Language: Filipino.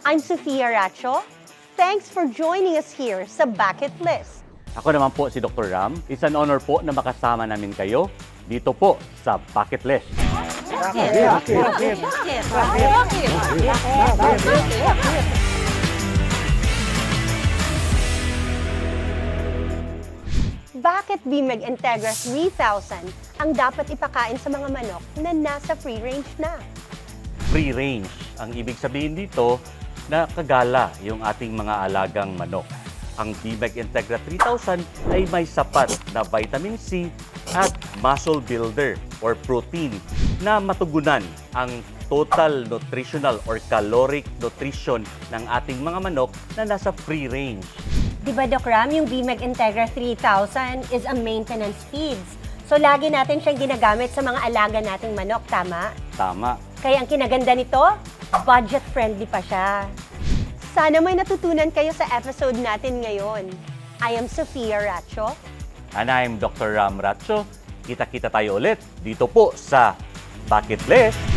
I'm Sofia Racho. Thanks for joining us here sa Bucket List. Ako naman po si Dr. Ram. It's an honor po na makasama namin kayo dito po sa Bucket List. Bakit Bimeg Integra 3000 ang dapat ipakain sa mga manok na nasa free range na? Free range. Ang ibig sabihin dito na kagala yung ating mga alagang manok. Ang BMEG Integra 3000 ay may sapat na vitamin C at muscle builder or protein na matugunan ang total nutritional or caloric nutrition ng ating mga manok na nasa free range. Di ba, Doc Ram, yung BMEG Integra 3000 is a maintenance feeds. So, lagi natin siyang ginagamit sa mga alaga nating manok, tama? Tama. Kaya ang kinaganda nito, budget-friendly pa siya. Sana may natutunan kayo sa episode natin ngayon. I am Sofia Racho. And I'm Dr. Ram Ratcho. Kita-kita tayo ulit dito po sa Bucket List